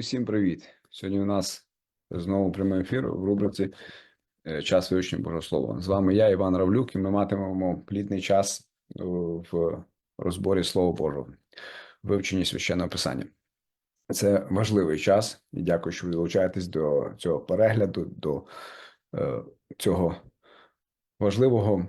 Всім привіт! Сьогодні у нас знову прямий ефір в рубриці е, Час вивчення Божого Слова. З вами я, Іван Равлюк, і ми матимемо плідний час е, в розборі Слова Божого, вивченні священного писання. Це важливий час, і дякую, що ви долучаєтесь до цього перегляду, до е, цього важливого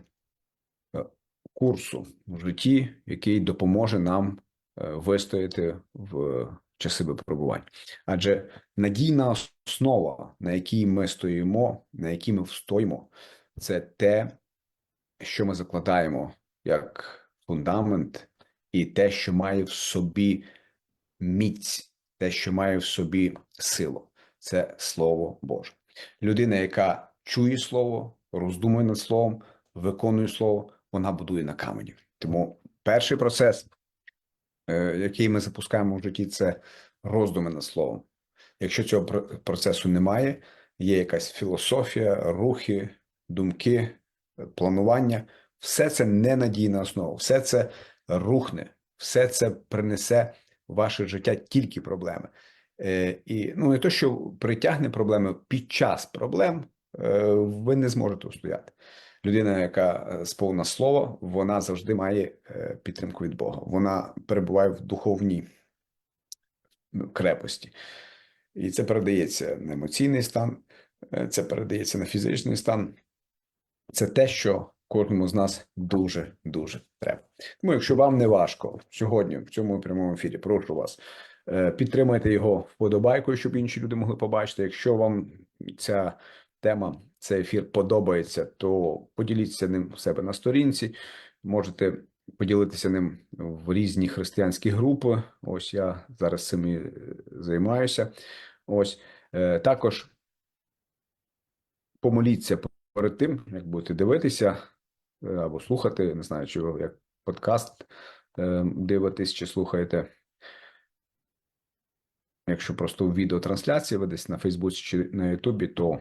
курсу в житті, який допоможе нам вистояти в часи випробувань. Адже надійна основа, на якій ми стоїмо, на якій ми встоїмо, це те, що ми закладаємо як фундамент, і те, що має в собі міць, те, що має в собі силу, це Слово Боже. Людина, яка чує Слово, роздумує над Словом, виконує Слово, вона будує на камені. Тому перший процес, який ми запускаємо в житті, це роздуми над словом. Якщо цього процесу немає, є якась філософія, рухи, думки, е, планування, все це ненадійна основа, все це рухне, все це принесе в ваше життя тільки проблеми. Е, І ну не то, що притягне проблеми під час проблем, е, ви не зможете устояти. Людина, яка е, сповна слова, вона завжди має е, підтримку від Бога. Вона перебуває в духовній ну, крепості. І це передається на емоційний стан, е, це передається на фізичний стан. Це те, що кожному з нас дуже дуже треба. Тому, якщо вам не важко сьогодні в цьому прямому ефірі, прошу вас підтримайте його вподобайкою, щоб інші люди могли побачити. Якщо вам ця тема, цей ефір подобається, то поділіться ним в себе на сторінці. Можете поділитися ним в різні християнські групи. Ось я зараз цим і е, займаюся. Ось е, також помоліться перед тим, як будете дивитися е, або слухати, не знаю, чи ви як подкаст дивитесь чи слухаєте. Якщо просто в відеотрансляції ви десь на Фейсбуці чи на Ютубі, то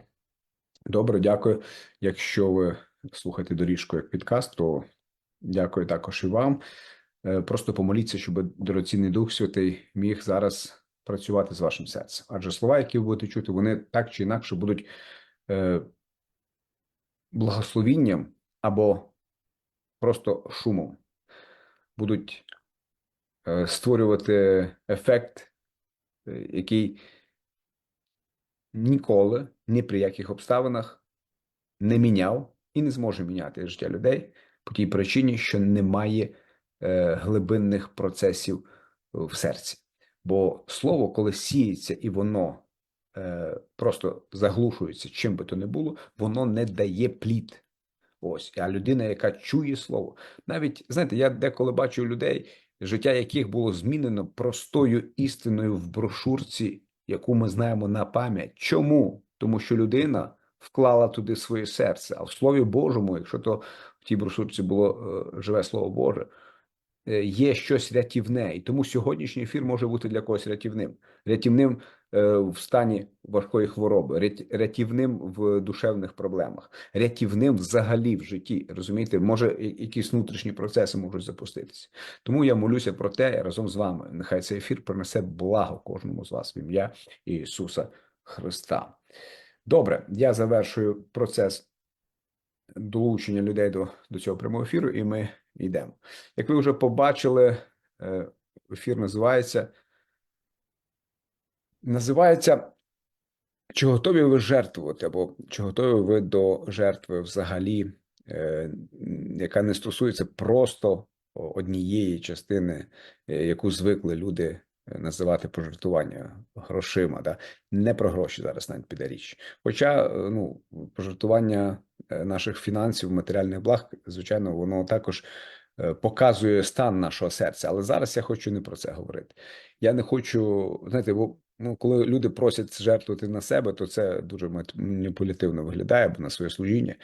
добре, дякую. Якщо ви слухаєте доріжку як підкаст, то дякую також і вам. Е, Просто помоліться, щоб дорогоцінний Дух Святий міг зараз працювати з вашим серцем. Адже слова, які ви будете чути, вони так чи інакше будуть е, благословінням або просто шумом, будуть е, створювати ефект, який ніколи, ні при яких обставинах не міняв і не зможе міняти життя людей по тій причині, що немає е, глибинних процесів в серці. Бо слово, коли сіється і воно е, просто заглушується, чим би то не було, воно не дає плід. Ось, а людина, яка чує слово, навіть знаєте, я деколи бачу людей, життя яких було змінено простою істиною в брошурці, яку ми знаємо на пам'ять. Чому? Тому що людина вклала туди своє серце. А в Слові Божому, якщо то в тій брошурці було е, живе Слово Боже, е, є щось рятівне. І тому сьогоднішній ефір може бути для когось рятівним. Рятівним в стані важкої хвороби, рят- рятівним в душевних проблемах, рятівним взагалі в житті. Розумієте, може якісь внутрішні процеси можуть запуститися. Тому я молюся про те разом з вами. Нехай цей ефір принесе благо кожному з вас в ім'я Ісуса Христа. Добре, я завершую процес долучення людей до, до цього прямого ефіру, і ми йдемо. Як ви вже побачили, е, ефір називається. Називається Чи готові ви жертвувати, або чи готові ви до жертви взагалі, е, яка не стосується просто однієї частини, е, яку звикли люди е, називати пожертвування грошима, да? не про гроші зараз навіть піде річ. Хоча ну, пожертвування наших фінансів, матеріальних благ, звичайно, воно також показує стан нашого серця. Але зараз я хочу не про це говорити. Я не хочу, знаєте, бо ну, коли люди просять жертвувати на себе, то це дуже маніпулятивно виглядає або на своє служіння.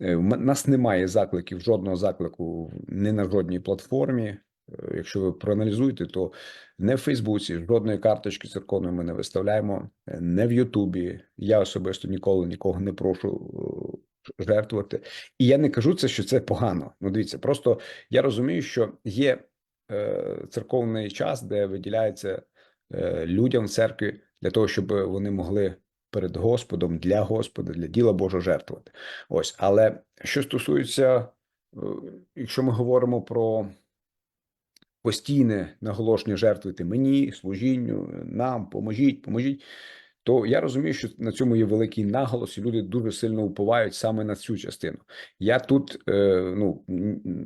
Е, в нас немає закликів, жодного заклику ні на жодній платформі. Е, Якщо ви проаналізуєте, то не в Фейсбуці, жодної карточки церковної ми не виставляємо, е, не в Ютубі. Я особисто ніколи нікого не прошу е, жертвувати. І я не кажу це, що це погано. Ну, дивіться, просто я розумію, що є е, церковний час, де виділяється е, людям в церкві для того, щоб вони могли перед Господом для Господа, для діла Божого жертвувати. Ось, але що стосується, е, якщо ми говоримо про постійне наголошення жертвувати мені, служінню, нам, поможіть, поможіть. То я розумію, що на цьому є великий наголос, і люди дуже сильно уповають саме на цю частину. Я тут е, ну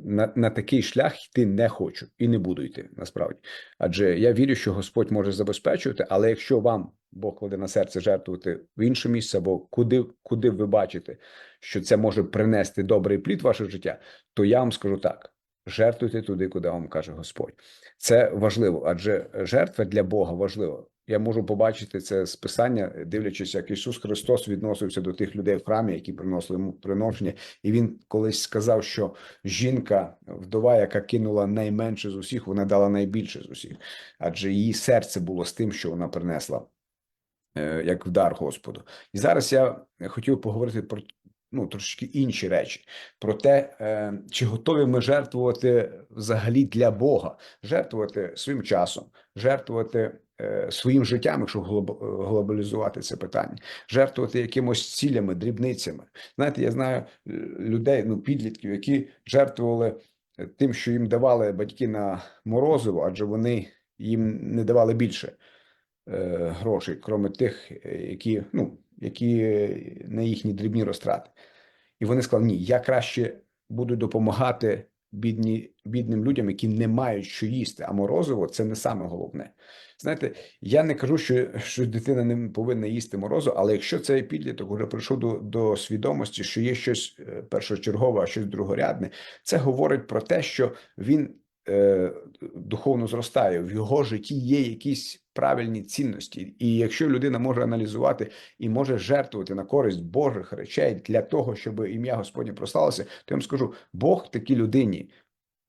на, на такий шлях йти не хочу і не буду йти насправді. Адже я вірю, що Господь може забезпечувати, але якщо вам Бог кладе на серце жертвувати в інше місце, або куди, куди ви бачите, що це може принести добрий плід ваше життя, то я вам скажу так: жертвуйте туди, куди вам каже Господь. Це важливо, адже жертва для Бога важлива. Я можу побачити це з писання, дивлячись, як Ісус Христос відносився до тих людей в храмі, які приносили йому приношення. І він колись сказав, що жінка, вдова, яка кинула найменше з усіх, вона дала найбільше з усіх, адже її серце було з тим, що вона принесла е, як вдар Господу. І зараз я хотів поговорити про ну, трошки інші речі, про те, е, чи готові ми жертвувати взагалі для Бога, жертвувати своїм часом, жертвувати е, своїм життям, якщо глоб- глобалізувати це питання, жертвувати якимось цілями, дрібницями. Знаєте, я знаю е, людей, ну підлітків, які жертвували тим, що їм давали батьки на морозиво, адже вони їм не давали більше грошей, крім тих, які, ну, які е, на їхні дрібні розтрати. І вони сказали: ні, я краще буду допомагати бідні, бідним людям, які не мають що їсти. А морозиво це не саме головне. Знаєте, я не кажу, що, що дитина не повинна їсти морозиво, але якщо цей підліток вже прийшов до, до свідомості, що є щось е, першочергове, а щось другорядне, це говорить про те, що він е, духовно зростає, в його житті є якісь правильні цінності. І якщо людина може аналізувати і може жертвувати на користь Божих речей для того, щоб ім'я Господнє прославилося, то я вам скажу, Бог такій людині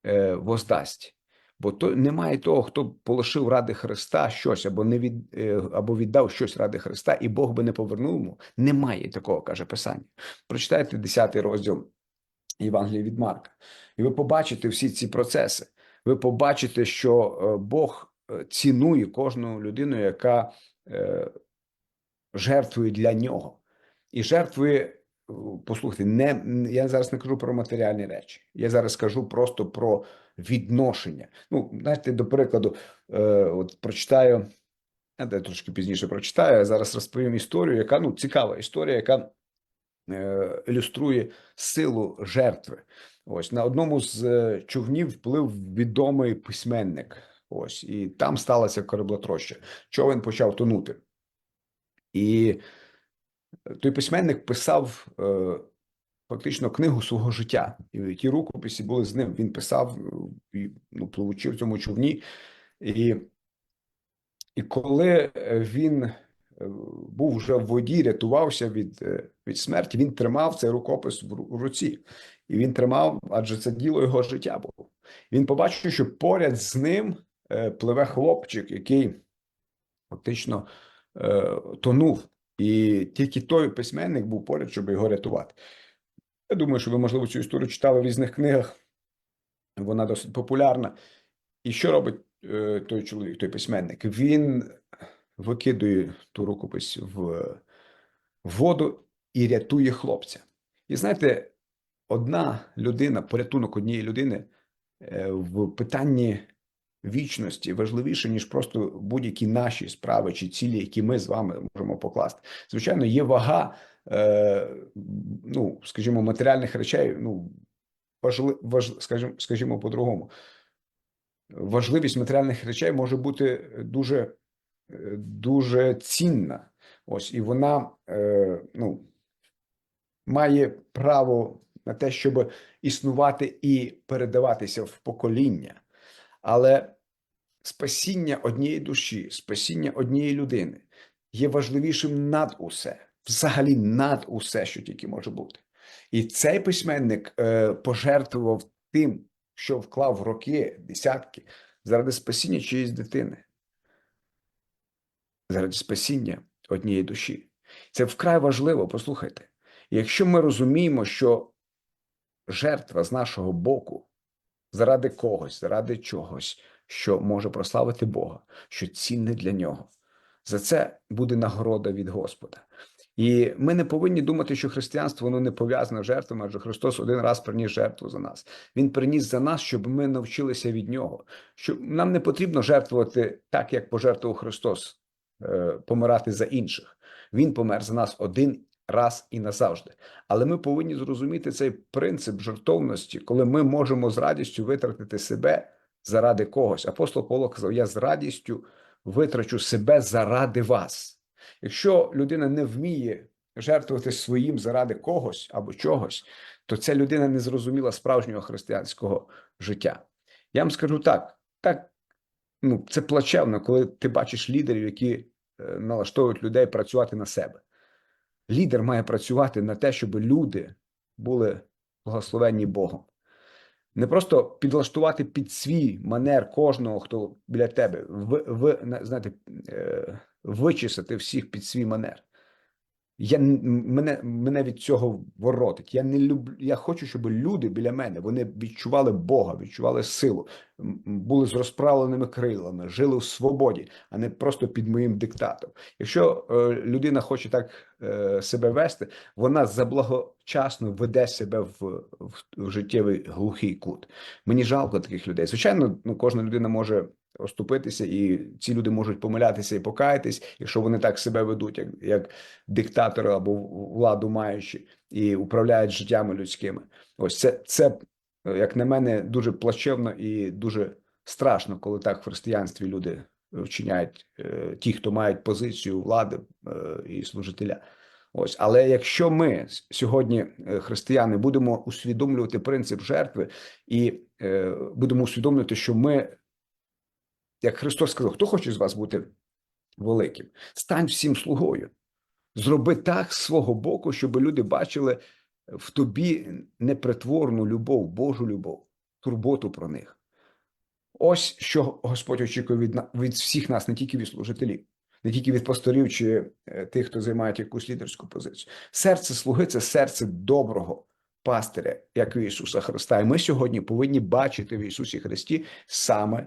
е, воздасть. Бо то немає того, хто полишив ради Христа щось або не від е, або віддав щось ради Христа, і Бог би не повернув йому. Немає такого, каже Писання. Прочитайте 10 розділ Євангелія від Марка, і ви побачите всі ці процеси. Ви побачите, що е, Бог е, цінує кожну людину, яка е, жертвує для нього. І жертвує, послухайте, не я зараз не кажу про матеріальні речі. Я зараз кажу просто про відношення. Ну, знаєте, до прикладу, от прочитаю, я трошки пізніше прочитаю. Я зараз розповім історію, яка ну цікава історія, яка ілюструє силу жертви. Ось на одному з е, човнів вплив відомий письменник. Ось і там сталася кораблетроща. Човен почав тонути. І той письменник писав е, фактично книгу свого життя. І ті рукописи були з ним. Він писав, е, ну, пливучи в цьому човні. І, і коли е, він е, був вже в воді, рятувався від, е, від смерті, він тримав цей рукопис в руці. І він тримав, адже це діло його життя було. Він побачив, що поряд з ним е, пливе хлопчик, який фактично е, тонув. І тільки той письменник був поряд, щоб його рятувати. Я думаю, що ви, можливо, цю історію читали в різних книгах. Вона досить популярна. І що робить е, той чоловік, той письменник? Він викидує ту рукопись в воду і рятує хлопця. І знаєте, одна людина, порятунок однієї людини е, в питанні вічності важливіше, ніж просто будь-які наші справи чи цілі, які ми з вами можемо покласти. Звичайно, є вага, е, ну, скажімо, матеріальних речей, ну, важли, важ, скажімо, скажімо по-другому. Важливість матеріальних речей може бути дуже, е, дуже цінна. Ось, і вона, ну, має право на те, щоб існувати і передаватися в покоління. Але спасіння однієї душі, спасіння однієї людини є важливішим над усе, взагалі над усе, що тільки може бути. І цей письменник е, пожертвував тим, що вклав роки, десятки, заради спасіння чиєїсь дитини, заради спасіння однієї душі. Це вкрай важливо, послухайте. Якщо ми розуміємо, що жертва з нашого боку заради когось, заради чогось, що може прославити Бога, що цінне для нього, за це буде нагорода від Господа. І ми не повинні думати, що християнство воно не пов'язане з жертвами, адже Христос один раз приніс жертву за нас. Він приніс за нас, щоб ми навчилися від нього. Що нам не потрібно жертвувати так, як пожертвував Христос, е, помирати за інших. Він помер за нас один раз і назавжди. Але ми повинні зрозуміти цей принцип жертовності, коли ми можемо з радістю витратити себе заради когось. Апостол Павло казав: Я з радістю витрачу себе заради вас. Якщо людина не вміє жертвувати своїм заради когось або чогось, то ця людина не зрозуміла справжнього християнського життя. Я вам скажу так: так ну, це плачевно, коли ти бачиш лідерів, які е, налаштовують людей працювати на себе. Лідер має працювати на те, щоб люди були благословенні Богом. Не просто підлаштувати під свій манер кожного, хто біля тебе, в, в, знаєте, е, вичисати всіх під свій манер. Я, мене, мене від цього воротить. Я не люблю, я хочу, щоб люди біля мене вони відчували Бога, відчували силу, були з розправленими крилами, жили в свободі, а не просто під моїм диктатом. Якщо е, людина хоче так е, себе вести, вона заблагочасно веде себе в, в, в життєвий глухий кут. Мені жалко таких людей. Звичайно, ну кожна людина може оступитися, і ці люди можуть помилятися і покаятись, якщо вони так себе ведуть, як, як диктатори або владу маючи і управляють життями людськими. Ось це, це, як на мене, дуже плачевно і дуже страшно, коли так в християнстві люди вчиняють е, ті, хто мають позицію влади е, і служителя. Ось, але якщо ми сьогодні, е, християни, будемо усвідомлювати принцип жертви і е, будемо усвідомлювати, що ми, як Христос сказав, хто хоче з вас бути великим, стань всім слугою. Зроби так з свого боку, щоб люди бачили в тобі непритворну любов, Божу любов, турботу про них. Ось що Господь очікує від, від всіх нас, не тільки від служителів, не тільки від пасторів чи е, тих, хто займає якусь лідерську позицію. Серце слуги це серце доброго пастиря, як у Ісуса Христа. І ми сьогодні повинні бачити в Ісусі Христі саме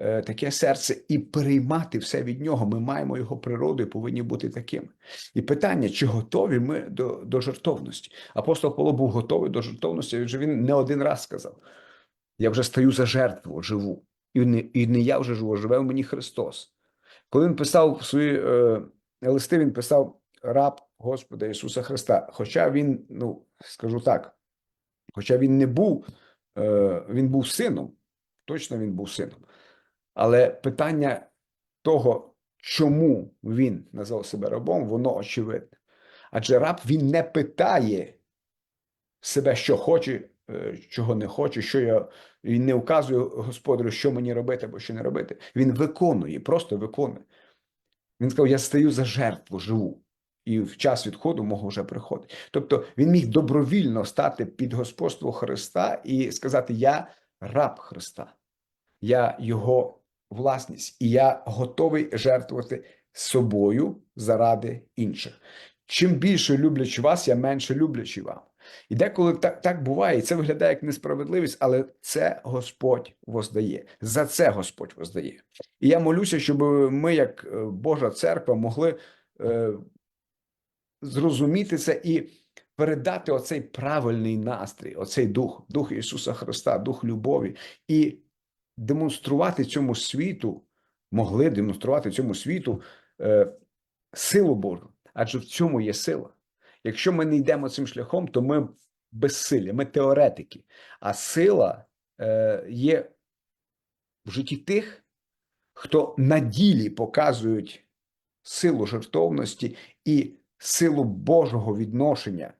таке серце і переймати все від нього. Ми маємо його природу і повинні бути такими. І питання, чи готові ми до, до жертовності? Апостол Павло був готовий до жертовності, адже він не один раз сказав: я вже стаю за жертву, живу. І не, і не я вже живу, живе в мені Христос. Коли він писав свої е, листи, він писав раб Господа Ісуса Христа. Хоча він, ну скажу так, хоча він не був, е, він був сином, точно він був сином. Але питання того, чому він назвав себе рабом, воно очевидне. Адже раб він не питає себе, що хоче, е, чого не хоче, що я він не указує господарю, що мені робити або що не робити. Він виконує, просто виконує. Він сказав: Я стою за жертву, живу, і в час відходу мого вже приходить. Тобто він міг добровільно стати під господство Христа і сказати: Я раб Христа, я його власність, і я готовий жертвувати собою заради інших. Чим більше люблячи вас, я менше люблячи вам. І деколи так, так буває, і це виглядає як несправедливість, але це Господь воздає. За це Господь воздає. І я молюся, щоб ми, як е, Божа церква, могли е, зрозуміти це і передати оцей правильний настрій, оцей дух, дух Ісуса Христа, дух любові, і демонструвати цьому світу, могли демонструвати цьому світу е, силу Божу. Адже в цьому є сила. Якщо ми не йдемо цим шляхом, то ми безсилі, ми теоретики. А сила е, є в житті тих, хто на ділі показують силу жертовності і силу Божого відношення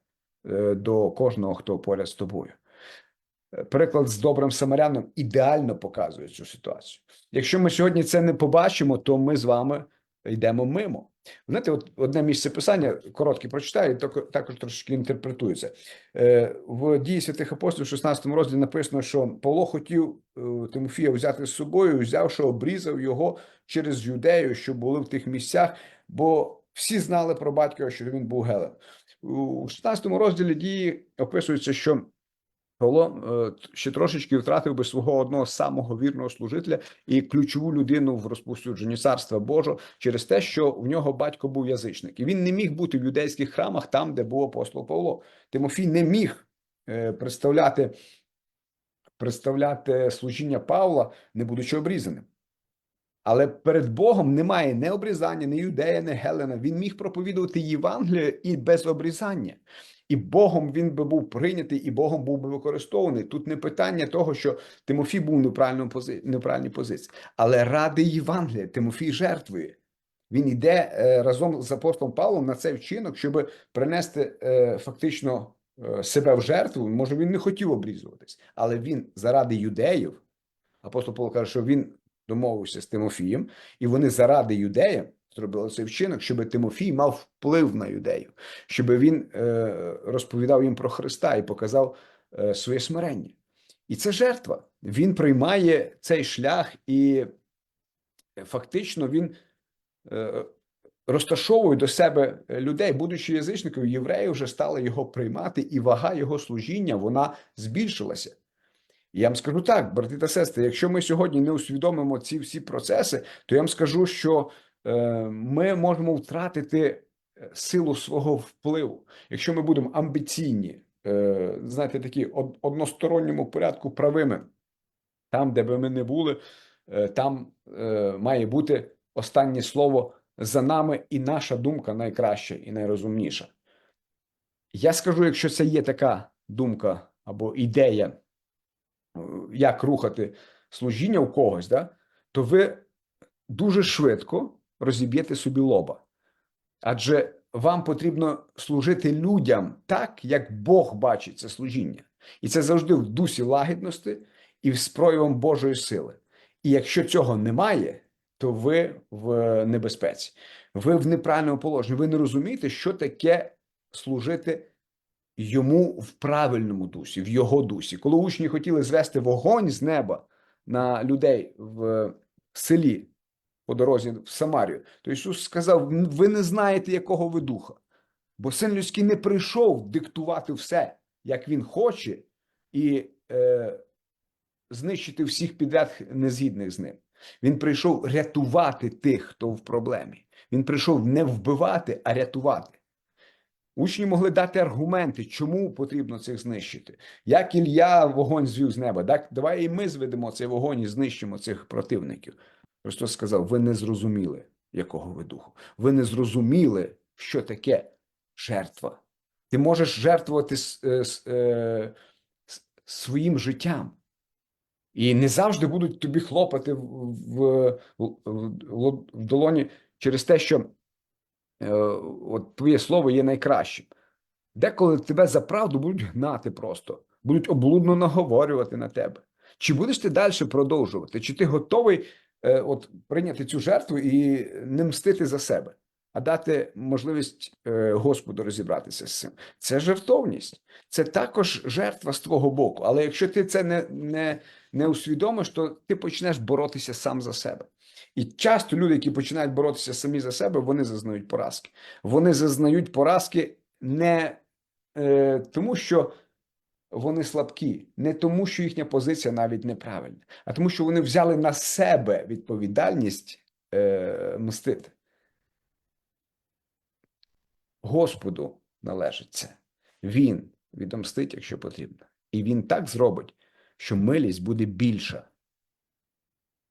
е, до кожного, хто поряд з тобою. Приклад з добрим самаряном ідеально показує цю ситуацію. Якщо ми сьогодні це не побачимо, то ми з вами йдемо мимо. Знаєте, от одне місце писання коротке прочитаю, також трошки інтерпретується. Е, В дії святих апостолів, 16 розділі написано, що Павло хотів е, Тимофія взяти з собою, взявши, обрізав його через юдею, що були в тих місцях, бо всі знали про батька, що він був гелем. У 16 розділі дії описується, що Павло е, ще трошечки втратив би свого одного самого вірного служителя і ключову людину в розповсюдженні царства Божого через те, що в нього батько був язичник, і він не міг бути в юдейських храмах там, де був апостол Павло. Тимофій не міг е, представляти, представляти служіння Павла, не будучи обрізаним. Але перед Богом немає ні обрізання, ні юдея, ні Гелена. Він міг проповідувати Євангеліє і без обрізання. І Богом він би був прийнятий, і Богом був би використований. Тут не питання того, що Тимофій був неправильному пози... неправильній позиції, але ради Євангелія Тимофій жертвує. Він йде е, разом з апостолом Павлом на цей вчинок, щоб принести е, фактично е, себе в жертву. Може, він не хотів обрізуватись, але він заради юдеїв. Апостол Павло каже, що він домовився з Тимофієм, і вони заради юдеїв зробили цей вчинок, щоб Тимофій мав вплив на юдеїв, щоб він е, розповідав їм про Христа і показав е, своє смирення. І це жертва. Він приймає цей шлях, і фактично він е, розташовує до себе людей, будучи язичником, євреї вже стали його приймати, і вага його служіння вона збільшилася. Я вам скажу так, брати та сестри, якщо ми сьогодні не усвідомимо ці всі процеси, то я вам скажу, що е, ми можемо втратити е, силу свого впливу, якщо ми будемо амбіційні, е, знаєте, такі односторонньому порядку правими, там, де би ми не були, е, там е, має бути останнє слово за нами, і наша думка найкраща і найрозумніша. Я скажу, якщо це є така думка або ідея як рухати служіння у когось, да, то ви дуже швидко розіб'єте собі лоба. Адже вам потрібно служити людям так, як Бог бачить це служіння. І це завжди в дусі лагідності і з проявом Божої сили. І якщо цього немає, то ви в небезпеці, ви в неправильному положенні. Ви не розумієте, що таке служити йому в правильному дусі, в його дусі. Коли учні хотіли звести вогонь з неба на людей в селі по дорозі в Самарію, то Ісус сказав: ви не знаєте, якого ви духа, бо син людський не прийшов диктувати все, як він хоче, і е, знищити всіх підряд незгідних з ним. Він прийшов рятувати тих, хто в проблемі. Він прийшов не вбивати, а рятувати. Учні могли дати аргументи, чому потрібно цих знищити. Як Ілля вогонь звів з неба, так давай і ми зведемо цей вогонь і знищимо цих противників. Христос сказав: ви не зрозуміли, якого ви духу. Ви не зрозуміли, що таке жертва. Ти можеш жертвувати е, своїм життям. І не завжди будуть тобі хлопати в, в, в, долоні через те, що Е, от твоє слово є найкращим. Деколи тебе за правду будуть гнати просто, будуть облудно наговорювати на тебе. Чи будеш ти далі продовжувати? Чи ти готовий е, от, прийняти цю жертву і не мстити за себе, а дати можливість е, Господу розібратися з цим? Це жертовність, це також жертва з твого боку. Але якщо ти це не, не, не усвідомиш, то ти почнеш боротися сам за себе. І часто люди, які починають боротися самі за себе, вони зазнають поразки. Вони зазнають поразки не е, тому, що вони слабкі, не тому, що їхня позиція навіть неправильна, а тому, що вони взяли на себе відповідальність е, мстити. Господу належить це. Він відомстить, якщо потрібно. І він так зробить, що милість буде більша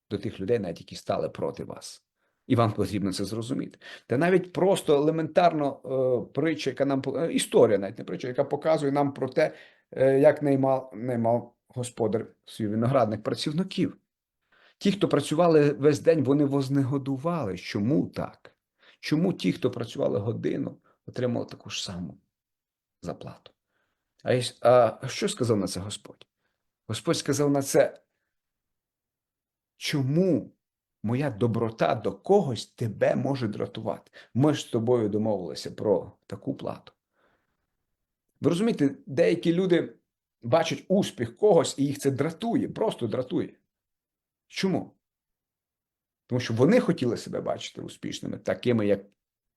до тих людей, навіть які стали проти вас. І вам потрібно це зрозуміти. Та навіть просто елементарно е, притча, яка нам е, історія, навіть не притча, яка показує нам про те, як наймав, наймав господар свій виноградних працівників. Ті, хто працювали весь день, вони вознегодували. Чому так? Чому ті, хто працювали годину, отримали таку ж саму заплату? А, а що сказав на це Господь? Господь сказав на це чому моя доброта до когось тебе може дратувати? Ми ж з тобою домовилися про таку плату. Ви розумієте, деякі люди бачать успіх когось, і їх це дратує, просто дратує. Чому? Тому що вони хотіли себе бачити успішними, такими, як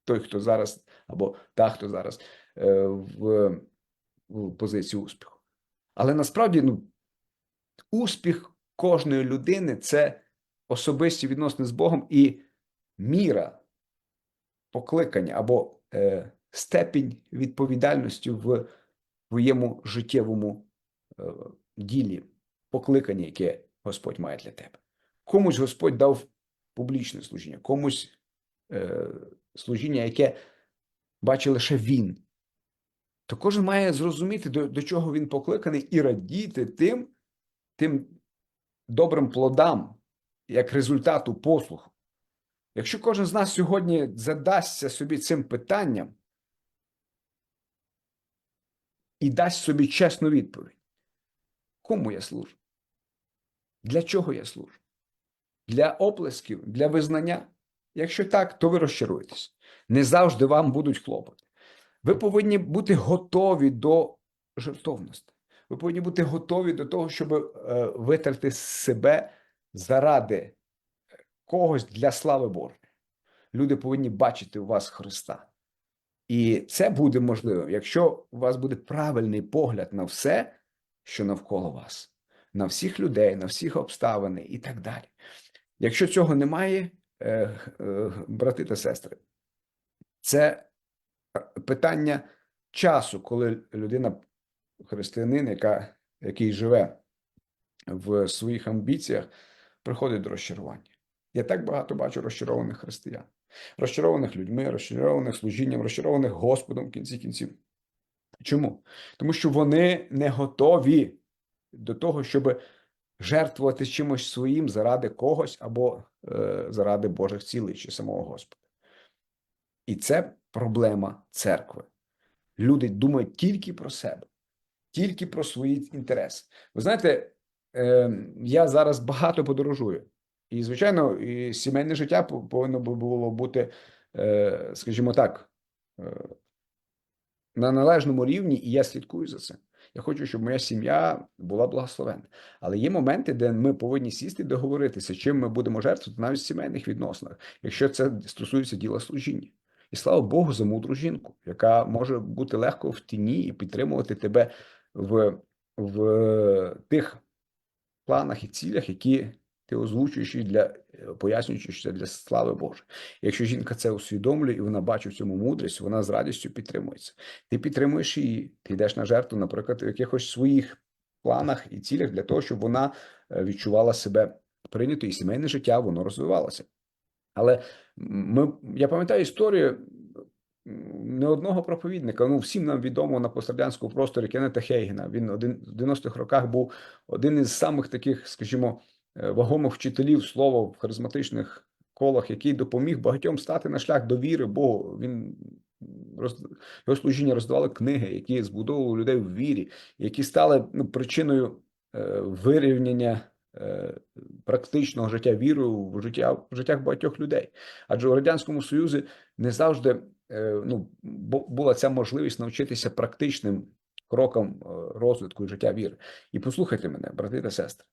той, хто зараз, або та, хто зараз е, в, в позиції успіху. Але насправді, ну, успіх кожної людини це особисті відносини з Богом і міра покликання або е, степінь відповідальності в твоєму життєвому е, ділі, покликання, яке Господь має для тебе. Комусь Господь дав публічне служіння, комусь е, служіння, яке бачить лише він. То кожен має зрозуміти, до, до чого він покликаний, і радіти тим, тим добрим плодам, як результату послуху. Якщо кожен з нас сьогодні задасться собі цим питанням і дасть собі чесну відповідь, кому я служу? Для чого я служу? Для оплесків, для визнання? Якщо так, то ви розчаруєтесь. Не завжди вам будуть хлопоти. Ви повинні бути готові до жертовності. Ви повинні бути готові до того, щоб е, витерти себе заради когось для слави Божої. Люди повинні бачити у вас Христа. І це буде можливим, якщо у вас буде правильний погляд на все, що навколо вас, на всіх людей, на всіх обставини і так далі. Якщо цього немає, е, е, брати та сестри, це питання часу, коли людина, християнин, яка, який живе в своїх амбіціях, приходить до розчарування. Я так багато бачу розчарованих християн, розчарованих людьми, розчарованих служінням, розчарованих Господом в кінці кінців. Чому? Тому що вони не готові до того, щоб жертвувати чимось своїм заради когось або е, заради Божих цілей чи самого Господа. І це проблема церкви. Люди думають тільки про себе, тільки про свої інтереси. Ви знаєте, е, я зараз багато подорожую. І, звичайно, і сімейне життя повинно було бути, е, скажімо так, е, на належному рівні, і я слідкую за цим. Я хочу, щоб моя сім'я була благословенна. Але є моменти, де ми повинні сісти і договоритися, чим ми будемо жертвувати навіть в сімейних відносинах, якщо це стосується діла служіння. І слава Богу, за мудру жінку, яка може бути легко в тіні і підтримувати тебе в, в тих планах і цілях, які ти озвучуєш і для пояснюючи, що це для слави Божої. Якщо жінка це усвідомлює і вона бачить в цьому мудрість, вона з радістю підтримується. Ти підтримуєш її, ти йдеш на жертву, наприклад, в якихось своїх планах і цілях для того, щоб вона відчувала себе прийнято, і сімейне життя воно розвивалося. Але ми, я пам'ятаю історію не одного проповідника. Ну, всім нам відомо на пострадянському просторі Кеннета Хейгена. Він один в 90-х роках був один із самих таких, скажімо, вагомих вчителів слова в харизматичних колах, який допоміг багатьом стати на шлях довіри Богу. Він роз... його служіння роздавали книги, які збудовували людей в вірі, які стали ну, причиною е, вирівняння. Е, практичного життя вірою в життя в життях багатьох людей, адже у радянському союзі не завжди е, ну була ця можливість навчитися практичним крокам е, розвитку життя віри. І послухайте мене, брати та сестри,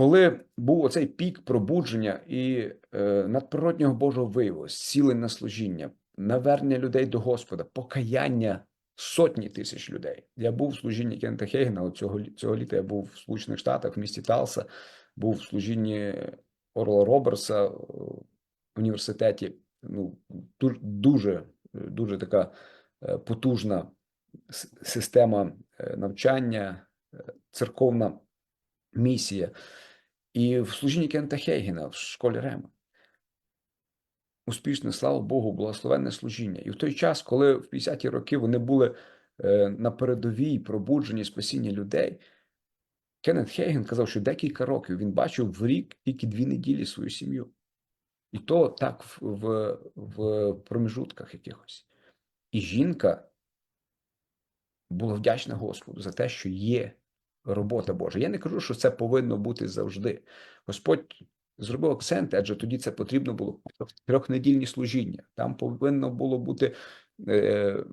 коли був оцей пік пробудження і е, надприроднього Божого вияву, на служіння, навернення людей до Господа, покаяння сотні тисяч людей. Я був в служінні Кента Хейгена, цього, цього літа я був в Сполучених Штатах, в місті Талса, був в служінні Орла Роберса в університеті. Ну, дуже, дуже така е, потужна система е, навчання, е, церковна місія. І в служінні Кента Хейгена в школі Рема. Успішне, слава Богу, благословенне служіння. І в той час, коли в 50-ті роки вони були е, на передовій пробудженні спасіння людей, Кеннет Хейген казав, що декілька років він бачив в рік тільки дві неділі свою сім'ю. І то так в, в, в проміжутках якихось. І жінка була вдячна Господу за те, що є робота Божа. Я не кажу, що це повинно бути завжди. Господь зробив акценти, адже тоді це потрібно було трьохнедільні служіння. Там повинно було бути е,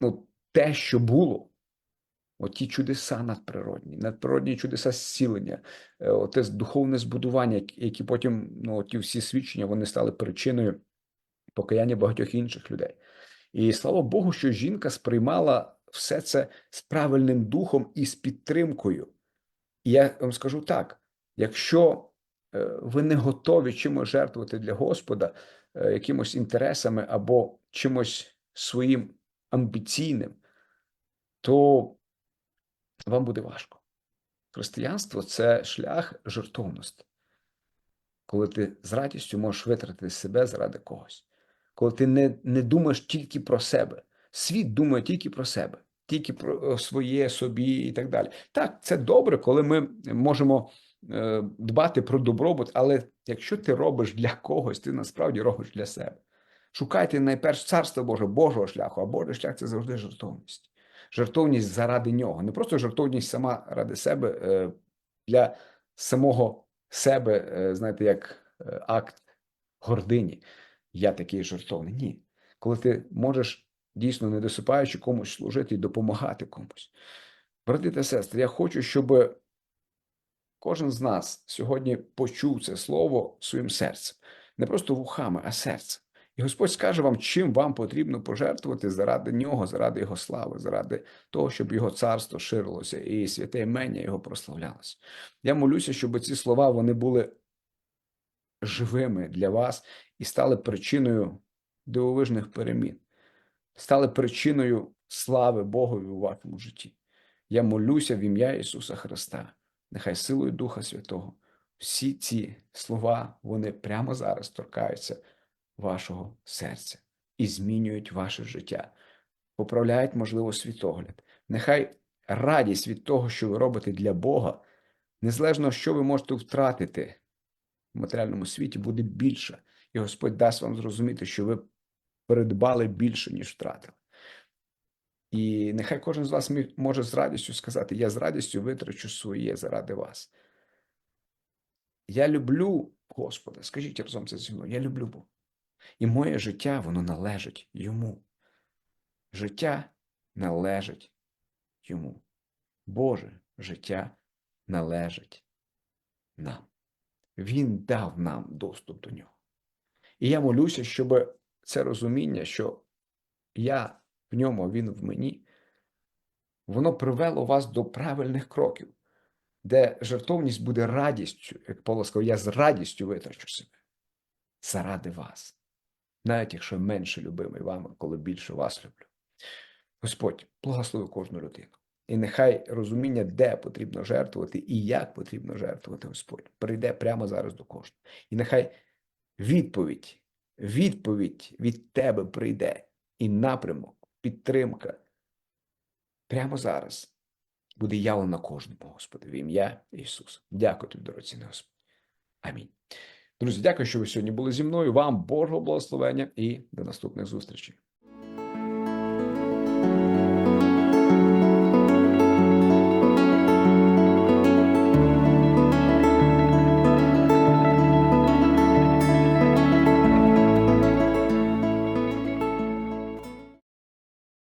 ну, те, що було. Оті чудеса надприродні, надприродні чудеса зцілення, е, оте духовне збудування, які потім, ну, ті всі свідчення, вони стали причиною покаяння багатьох інших людей. І слава Богу, що жінка сприймала все це з правильним духом і з підтримкою. І я вам скажу так: якщо е, ви не готові чимось жертвувати для Господа, е, якимось інтересами або чимось своїм амбіційним, то вам буде важко. Християнство це шлях жертовності, коли ти з радістю можеш витратити себе заради когось, коли ти не, не думаєш тільки про себе. Світ думає тільки про себе, тільки про е, своє собі і так далі. Так, це добре, коли ми можемо е, дбати про добробут, але якщо ти робиш для когось, ти насправді робиш для себе. Шукайте найперш царство Боже, Божого шляху, а Божий шлях це завжди жертовність. Жертовність заради нього. Не просто жертовність сама ради себе е, для самого себе, знаєте, як акт гордині. Я такий жертовний. Ні. Коли ти можеш дійсно не досипаючи комусь служити і допомагати комусь. Брати та сестри, я хочу, щоб кожен з нас сьогодні почув це слово своїм серцем, не просто вухами, а серцем. І Господь скаже вам, чим вам потрібно пожертвувати заради нього, заради його слави, заради того, щоб його царство ширилося і святе імення його прославлялося. Я молюся, щоб ці слова вони були живими для вас і стали причиною дивовижних перемін, стали причиною слави Богові у вашому житті. Я молюся в ім'я Ісуса Христа. Нехай силою Духа Святого всі ці слова вони прямо зараз торкаються вашого серця і змінюють ваше життя, поправляють, можливо, світогляд. Нехай радість від того, що ви робите для Бога, незалежно, що ви можете втратити в матеріальному світі, буде більша. І Господь дасть вам зрозуміти, що ви придбали більше, ніж втратили. І нехай кожен з вас може з радістю сказати: я з радістю витрачу своє заради вас. Я люблю Господа. Скажіть разом це зі мною. Я люблю Бога. І моє життя, воно належить йому. Життя належить йому. Боже життя належить нам. Він дав нам доступ до нього. І я молюся, щоб це розуміння, що я в ньому, він в мені, воно привело вас до правильних кроків, де жертовність буде радістю, як Павло сказав, я з радістю витрачу себе заради вас, навіть якщо менше любимий вами, коли більше вас люблю. Господь, благослови кожну людину. І нехай розуміння, де потрібно жертвувати і як потрібно жертвувати, Господь, прийде прямо зараз до кожного. І нехай відповідь, відповідь від Тебе прийде, і напрямок, підтримка прямо зараз буде явлена кожному, Господи, в ім'я Ісуса. Дякую тобі, дорогоцінний Господь. Амінь. Друзі, дякую, що ви сьогодні були зі мною. Вам Божого благословення і до наступних зустрічей.